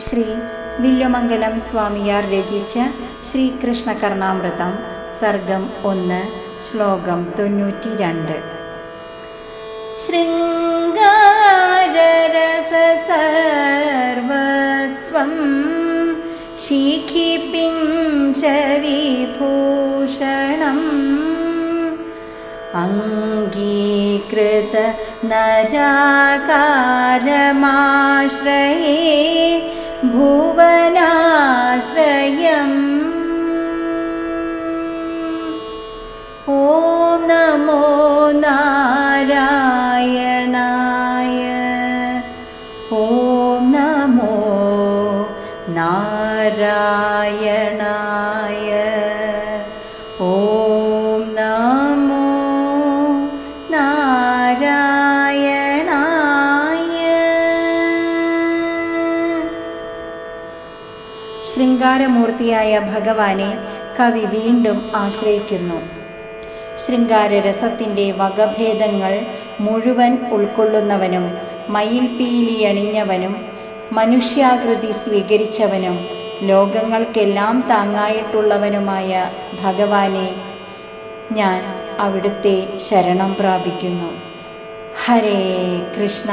സത്യമംഗലം സ്വാമിയാർ രചിച്ച ശ്രീകൃഷ്ണ കർണാമൃതം സർഗം ഒന്ന് ശ്ലോകം തൊണ്ണൂറ്റി രണ്ട് ശൃംഗാരസർവസ്വം ശിഖി ശിഖിപിഞ്ച വിഭൂഷണം അംഗീകൃത നരാകാരമാശ്രയേ भुवनाश्रयम्। ॐ नमो नारायणाय। ॐ नमो नारायणाय। ॐ नमो ना ശൃംഗാരമൂർത്തിയായ ഭഗവാനെ കവി വീണ്ടും ആശ്രയിക്കുന്നു. ശൃംഗാരരസത്തിന്റെ വകഭേദങ്ങൾ മുഴുവൻ ഉൾക്കൊള്ളുന്നവനും മയിൽപീലിയണിഞ്ഞവനും മനുഷ്യാകൃതി സ്വീകരിച്ചവനും ലോകങ്ങൾക്കെല്ലാം താങ്ങായിട്ടുള്ളവനുമായ ഭഗവാനെ ഞാൻ അവിടുത്തെ ശരണം പ്രാപിക്കുന്നു. ഹരേ കൃഷ്ണ.